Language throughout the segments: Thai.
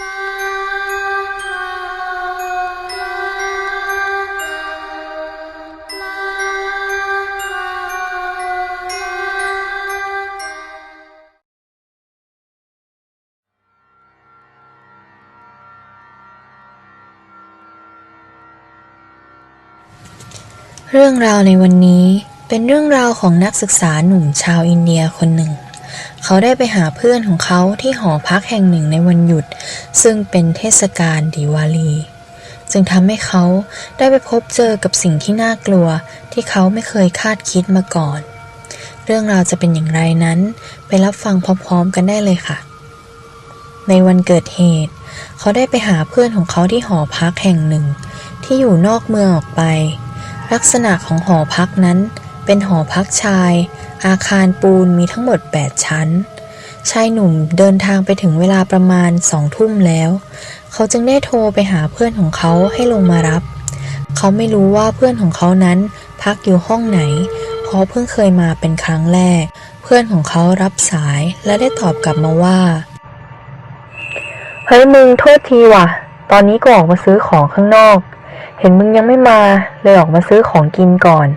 เรื่องราวในวันนี้เป็นเรื่องราวของนักศึกษาหนุ่มชาวอินเดียคนหนึ่ง เขาได้ไปหาเพื่อนของเขาที่หอพักแห่งหนึ่งในวันหยุด ซึ่งเป็นเทศกาลดิวาลี จึงทำให้เขาได้ไปพบเจอกับสิ่งที่น่ากลัวที่เขาไม่เคยคาดคิดมาก่อน เรื่องราวจะเป็นอย่างไรนั้น ไปรับฟังพร้อมๆกันได้เลยค่ะ ในวันเกิดเหตุ เขาได้ไปหาเพื่อนของเขาที่หอพักแห่งหนึ่ง ที่อยู่นอกเมืองออกไป ลักษณะของหอพักนั้นเป็นหอพักชาย อาคารปูนมีทั้งหมด 8 ชั้น ชายหนุ่มเดินทางไปถึงเวลาประมาณสองทุ่มแล้ว เขาจึงได้โทรไปหาเพื่อนของเขาให้ลงมารับ เขาไม่รู้ว่าเพื่อนของเขานั้นพักอยู่ห้องไหน เพราะเพิ่งเคยมาเป็นครั้งแรก เพื่อนของเขารับสายและได้ตอบกลับมาว่า เฮ้ยมึงโทษทีว่ะ ตอนนี้ก็ออกมาซื้อของข้างนอก เห็นมึงยังไม่มาเลยออกมาซื้อของกินก่อน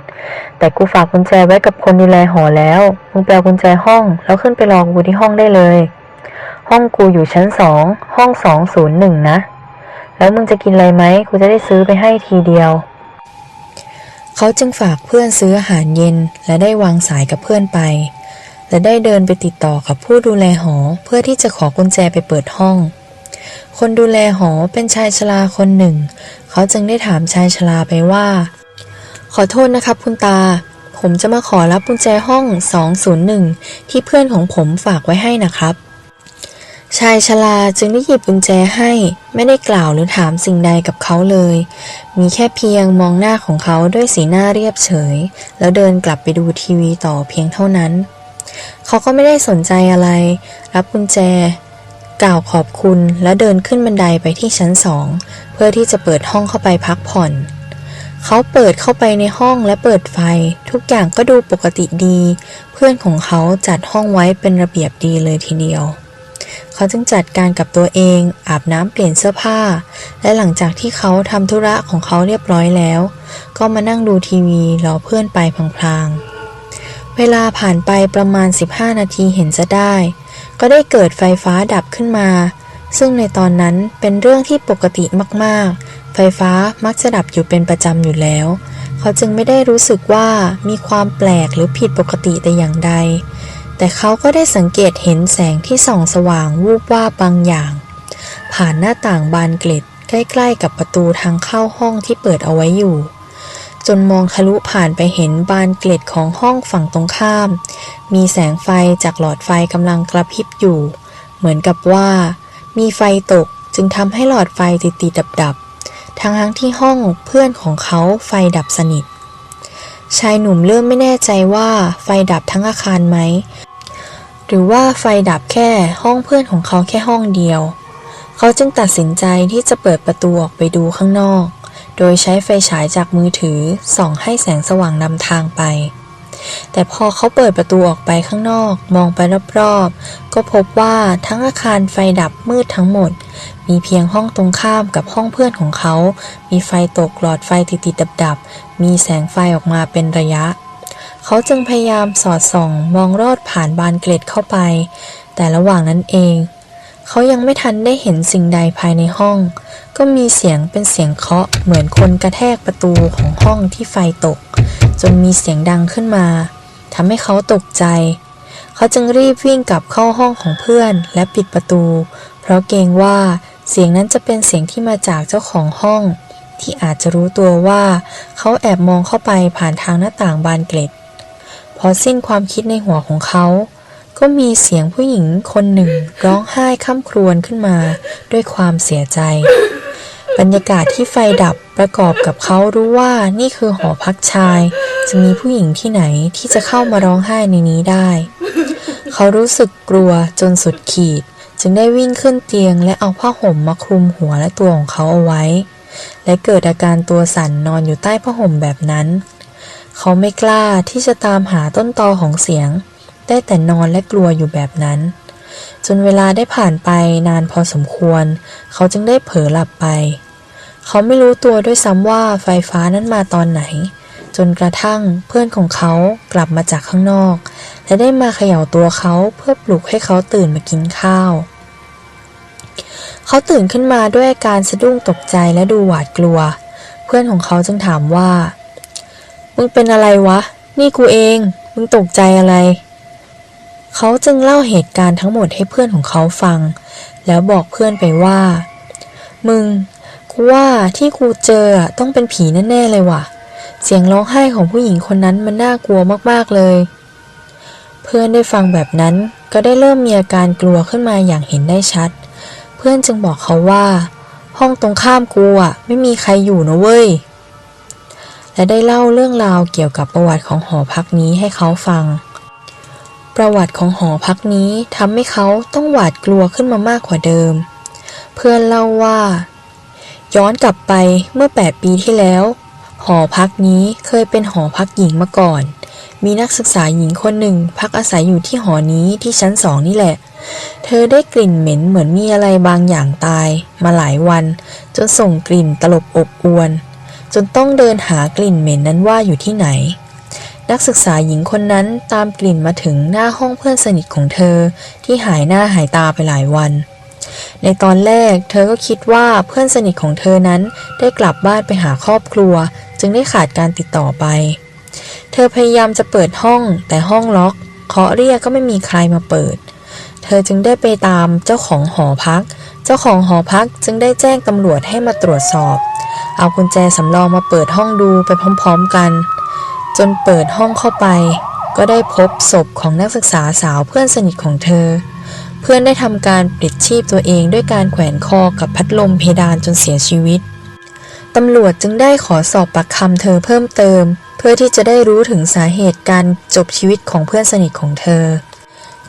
แต่กูฝากกุญแจไว้กับคนดูแลหอแล้วมึงแปลกุญแจห้องแล้วขึ้นไปรอกูที่ห้องได้เลย ห้องกูอยู่ชั้นสองห้องสองศูนย์หนึ่งนะ แล้วมึงจะกินอะไรไหมกูจะได้ซื้อไปให้ทีเดียว เขาจึงฝากเพื่อนซื้ออาหารเย็นและได้วางสายกับเพื่อนไป และได้เดินไปติดต่อกับผู้ดูแลหอเพื่อที่จะขอกุญแจไปเปิดห้อง คนดูแลหอเป็นชายชราคนหนึ่ง เขาจึงได้ถามชายชราไปว่า ขอโทษนะครับคุณตา ผมจะมาขอรับกุญแจห้อง 201 ที่เพื่อนของผมฝากไว้ให้นะครับ ชายชราจึงได้หยิบกุญแจให้ ไม่ได้กล่าวหรือถามสิ่งใดกับเขาเลย มีแค่เพียงมองหน้าของเขาด้วยสีหน้าเรียบเฉย แล้วเดินกลับไปดูทีวีต่อเพียงเท่านั้น เขาก็ไม่ได้สนใจอะไร รับกุญแจ กล่าวขอบคุณแล้วเดินขึ้นบันไดไปที่ชั้นสองเพื่อที่จะเปิดห้องเข้าไปพักผ่อน เขาเปิดเข้าไปในห้องและเปิดไฟ ทุกอย่างก็ดูปกติดี เพื่อนของเขาจัดห้องไว้เป็นระเบียบดีเลยทีเดียว เขาจึงจัดการกับตัวเอง อาบน้ำเปลี่ยนเสื้อผ้า และหลังจากที่เขาทำธุระของเขาเรียบร้อยแล้ว ก็มานั่งดูทีวีรอเพื่อนไปพลางๆเวลาผ่านไปประมาณ 15 นาทีเห็นจะได้ ก็ได้เกิดไฟฟ้าดับขึ้นมา ซึ่งในตอนนั้นเป็นเรื่องที่ปกติมากๆ ไฟฟ้ามักจะดับอยู่เป็นประจำอยู่แล้ว เขาจึงไม่ได้รู้สึกว่ามีความแปลกหรือผิดปกติแต่อย่างใด แต่เขาก็ได้สังเกตเห็นแสงที่ส่องสว่างวูบว่าบบางอย่าง ผ่านหน้าต่างบานเกล็ดใกล้ๆกับประตูทางเข้าห้องที่เปิดเอาไว้อยู่ จนมองทะลุผ่านไปเห็นบานเกล็ดของห้องฝั่งตรงข้าม มีแสงไฟจากหลอดไฟกำลังกระพริบอยู่ เหมือนกับว่า มีไฟตกจึงทำให้หลอดไฟติดติดดับดับทั้งทั้งที่ห้องเพื่อนของเขาไฟดับสนิท ชายหนุ่มเริ่มไม่แน่ใจว่าไฟดับทั้งอาคารไหม หรือว่าไฟดับแค่ห้องเพื่อนของเขาแค่ห้องเดียว เขาจึงตัดสินใจที่จะเปิดประตูออกไปดูข้างนอก โดยใช้ไฟฉายจากมือถือส่องให้แสงสว่างนำทางไป แต่พอเขาเปิดประตูออกไปข้างนอกมองไปรอบๆ ก็พบว่าทั้งอาคารไฟดับมืดทั้งหมด มีเพียงห้องตรงข้ามกับห้องเพื่อนของเขา มีไฟตกหลอดไฟติดๆดับๆ มีแสงไฟออกมาเป็นระยะ เขาจึงพยายามสอดส่อง มองรอดผ่านบานเกล็ดเข้าไป แต่ระหว่างนั้นเอง เขายังไม่ทันได้เห็นสิ่งใดภายในห้อง ก็มีเสียงเป็นเสียงเคาะเหมือนคนกระแทกประตูของห้องที่ไฟตก จนมีเสียงดังขึ้นมาทำให้เขาตกใจ เขาจึงรีบวิ่งกลับเข้าห้องของเพื่อนและปิดประตู เพราะเกรงว่าเสียงนั้นจะเป็นเสียงที่มาจากเจ้าของห้อง ที่อาจจะรู้ตัวว่า เขาแอบมองเข้าไปผ่านทางหน้าต่างบานเกล็ด พอสิ้นความคิดในหัวของเขาก็มีเสียงผู้หญิงคนหนึ่งร้องไห้ข้ามครวญขึ้นมาด้วยความเสียใจ บรรยากาศที่ไฟดับประกอบกับเขารู้ว่านี่คือหอพักชาย จะมีผู้หญิงที่ไหนที่จะเข้ามาร้องไห้ในนี้ได้ เขารู้สึกกลัวจนสุดขีด จึงได้วิ่งขึ้นเตียงและเอาผ้าห่มมาคลุมหัวและตัวของเขาเอาไว้ และเกิดอาการตัวสั่นนอนอยู่ใต้ผ้าห่มแบบนั้น เขาไม่กล้าที่จะตามหาต้นตอของเสียง ได้แต่นอนและกลัวอยู่แบบนั้น จนเวลาได้ผ่านไปนานพอสมควร เขาจึงได้เผลอหลับไป เขาไม่รู้ตัวด้วยซ้ำว่าไฟฟ้านั้นมาตอนไหน จนกระทั่งเพื่อนของเขากลับมาจากข้างนอก และได้มาเขย่าตัวเขาเพื่อปลุกให้เขาตื่นมากินข้าว เขาตื่นขึ้นมาด้วยอาการสะดุ้งตกใจและดูหวาดกลัว เพื่อนของเขาจึงถามว่า มึงเป็นอะไรวะ นี่กูเอง มึงตกใจอะไร เขาจึงเล่าเหตุการณ์ทั้งหมดให้เพื่อนของเขาฟัง แล้วบอกเพื่อนไปว่า มึง กูว่าที่กูเจอต้องเป็นผีแน่ๆเลยว่ะ เสียงร้องไห้ของผู้หญิงคนนั้นมันน่ากลัวมากๆเลย เพื่อนได้ฟังแบบนั้นก็ได้เริ่มมีอาการกลัวขึ้นมาอย่างเห็นได้ชัด เพื่อนจึงบอกเขาว่า ห้องตรงข้ามกูอะไม่มีใครอยู่นะเว้ย และได้เล่าเรื่องราวเกี่ยวกับประวัติของหอพักนี้ให้เขาฟัง ประวัติของหอพักนี้ทำให้เขาต้องหวาดกลัวขึ้นมามากกว่าเดิม เพื่อนเล่าว่า ย้อนกลับไปเมื่อ 8 ปีที่แล้ว หอพักนี้เคยเป็นหอพักหญิงมาก่อน มีนักศึกษาหญิงคนหนึ่งพักอาศัยอยู่ที่หอนี้ที่ชั้นสองนี่แหละ เธอได้กลิ่นเหม็นเหมือนมีอะไรบางอย่างตาย มาหลายวัน จนส่งกลิ่นตลบอบอวน จนต้องเดินหากลิ่นเหม็นนั้นว่าอยู่ที่ไหน นักศึกษาหญิงคนนั้นตามกลิ่นมาถึงหน้าห้องเพื่อนสนิทของเธอที่หายหน้าหายตาไปหลายวัน ในตอนแรกเธอก็คิดว่าเพื่อนสนิทของเธอนั้นได้กลับบ้านไปหาครอบครัว จึงได้ขาดการติดต่อไป เธอพยายามจะเปิดห้องแต่ห้องล็อกเคาะเรียกก็ไม่มีใครมาเปิด เธอจึงได้ไปตามเจ้าของหอพัก เจ้าของหอพักจึงได้แจ้งตำรวจให้มาตรวจสอบ เอากุญแจสำรองมาเปิดห้องดูไปพร้อมๆกัน จนเปิดห้องเข้าไป ก็ได้พบศพของนักศึกษาสาวเพื่อนสนิทของเธอ เพื่อนได้ทำการปลิดชีพตัวเองด้วยการแขวนคอกับพัดลมเพดานจนเสียชีวิตตำรวจจึงได้ขอสอบปากคำเธอเพิ่มเติม เพื่อที่จะได้รู้ถึงสาเหตุการจบชีวิตของเพื่อนสนิทของเธอ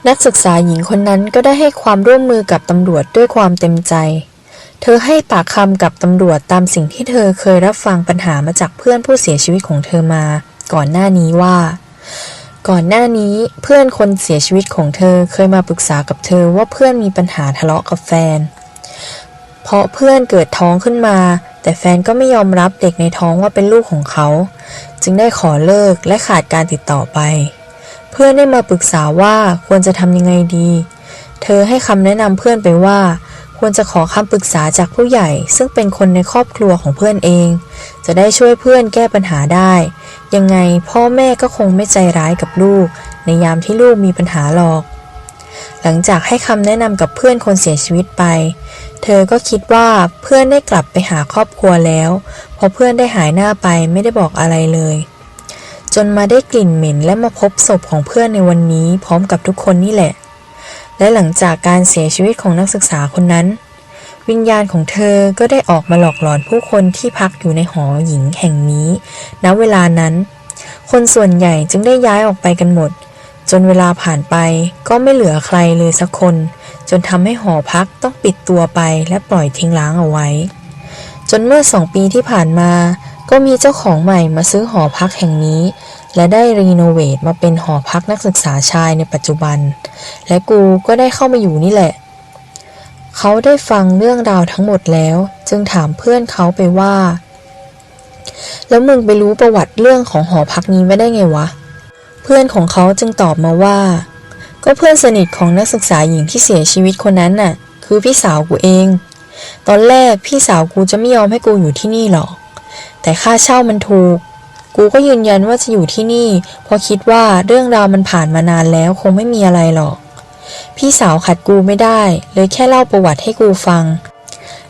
นักศึกษาหญิงคนนั้นก็ได้ให้ความร่วมมือกับตำรวจด้วยความเต็มใจ เธอให้ปากคำกับตำรวจตามสิ่งที่เธอเคยรับฟังปัญหามาจากเพื่อนผู้เสียชีวิตของเธอมา ก่อนหน้านี้ว่า ก่อนหน้านี้เพื่อนคนเสียชีวิตของเธอเคยมาปรึกษากับเธอว่าเพื่อนมีปัญหาทะเลาะกับแฟน เพราะเพื่อนเกิดท้องขึ้นมา แต่แฟนก็ไม่ยอมรับเด็กในท้องว่าเป็นลูกของเขา จึงได้ขอเลิกและขาดการติดต่อไป เพื่อนได้มาปรึกษาว่าควรจะทำยังไงดี เธอให้คำแนะนำเพื่อนไปว่า ควรจะขอคำปรึกษาจากผู้ใหญ่ ซึ่งเป็นคนในครอบครัวของเพื่อนเอง จะได้ช่วยเพื่อนแก้ปัญหาได้ ยังไงพ่อแม่ก็คงไม่ใจร้ายกับลูก ในยามที่ลูกมีปัญหาหรอก หลังจากให้คำแนะนำกับเพื่อนคนเสียชีวิตไป เธอก็คิดว่าเพื่อนได้กลับไปหาครอบครัวแล้วเพราะเพื่อนได้หายหน้าไปไม่ได้บอกอะไรเลยจนมาได้กลิ่นเหม็นและมาพบศพของเพื่อนในวันนี้พร้อมกับทุกคนนี่แหละ และหลังจากการเสียชีวิตของนักศึกษาคนนั้น วิญญาณของเธอก็ได้ออกมาหลอกหลอนผู้คนที่พักอยู่ในหอหญิงแห่งนี้ ณ เวลานั้น คนส่วนใหญ่จึงได้ย้ายออกไปกันหมด จนเวลาผ่านไปก็ไม่เหลือใครเลยสักคน จนทำให้หอพักต้องปิดตัวไปและปล่อยทิ้งร้างเอาไว้ จนเมื่อสองปีที่ผ่านมา ก็มีเจ้าของใหม่มาซื้อหอพักแห่งนี้ และได้รีโนเวทมาเป็นหอพักนักศึกษาชายในปัจจุบัน และกูก็ได้เข้ามาอยู่นี่แหละ เขาได้ฟังเรื่องราวทั้งหมดแล้ว จึงถามเพื่อนเขาไปว่า แล้วมึงไปรู้ประวัติเรื่องของหอพักนี้ไม่ได้ไงวะ เพื่อนของเขาจึงตอบมาว่า ก็เพื่อนสนิทของนักศึกษาหญิงที่เสียชีวิตคนนั้นน่ะ คือพี่สาวกูเอง ตอนแรกพี่สาวกูจะไม่ยอมให้กูอยู่ที่นี่หรอก แต่ค่าเช่ามันถูก กูก็ยืนยันว่าจะอยู่ที่นี่ เพราะคิดว่าเรื่องราวมันผ่านมานานแล้วคงไม่มีอะไรหรอก พี่สาวขัดกูไม่ได้ เลยแค่เล่าประวัติให้กูฟัง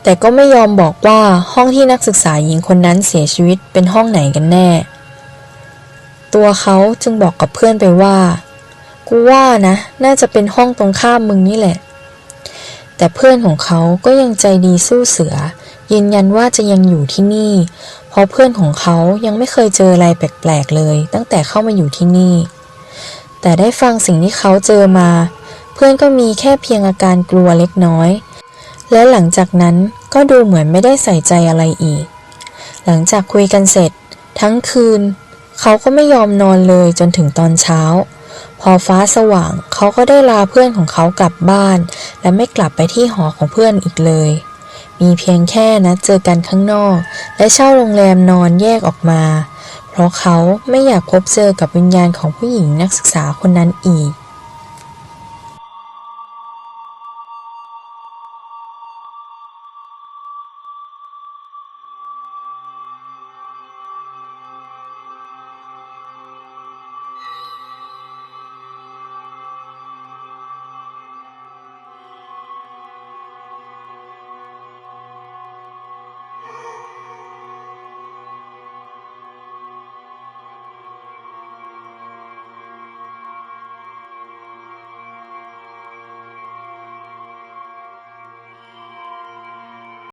แต่ก็ไม่ยอมบอกว่าห้องที่นักศึกษาหญิงคนนั้นเสียชีวิตเป็นห้องไหนกันแน่ ตัวเขาจึงบอกกับเพื่อนไปว่า กูว่านะ น่าจะเป็นห้องตรงข้ามมึงนี่แหละ แต่เพื่อนของเขาก็ยังใจดีสู้เสือยืนยันว่าจะยังอยู่ที่นี่ เพราะเพื่อนของเขายังไม่เคยเจออะไรแปลกๆเลย ตั้งแต่เข้ามาอยู่ที่นี่ แต่ได้ฟังสิ่งที่เขาเจอมา เพื่อนก็มีแค่เพียงอาการกลัวเล็กน้อย และหลังจากนั้นก็ดูเหมือนไม่ได้ใส่ใจอะไรอีก หลังจากคุยกันเสร็จ ทั้งคืน เขาก็ไม่ยอมนอนเลยจนถึงตอนเช้าพพอฟ้าสว่างเขาก็ได้ลาเพื่อนของเขากลับบ้าน และไม่กลับไปที่หอของเพื่อนอีกเลย มีเพียงแค่นัดเจอกันข้างนอก และเช่าโรงแรมนอนแยกออกมา เพราะเขาไม่อยากพบเจอกับวิญญาณของผู้หญิงนักศึกษาคนนั้นอีก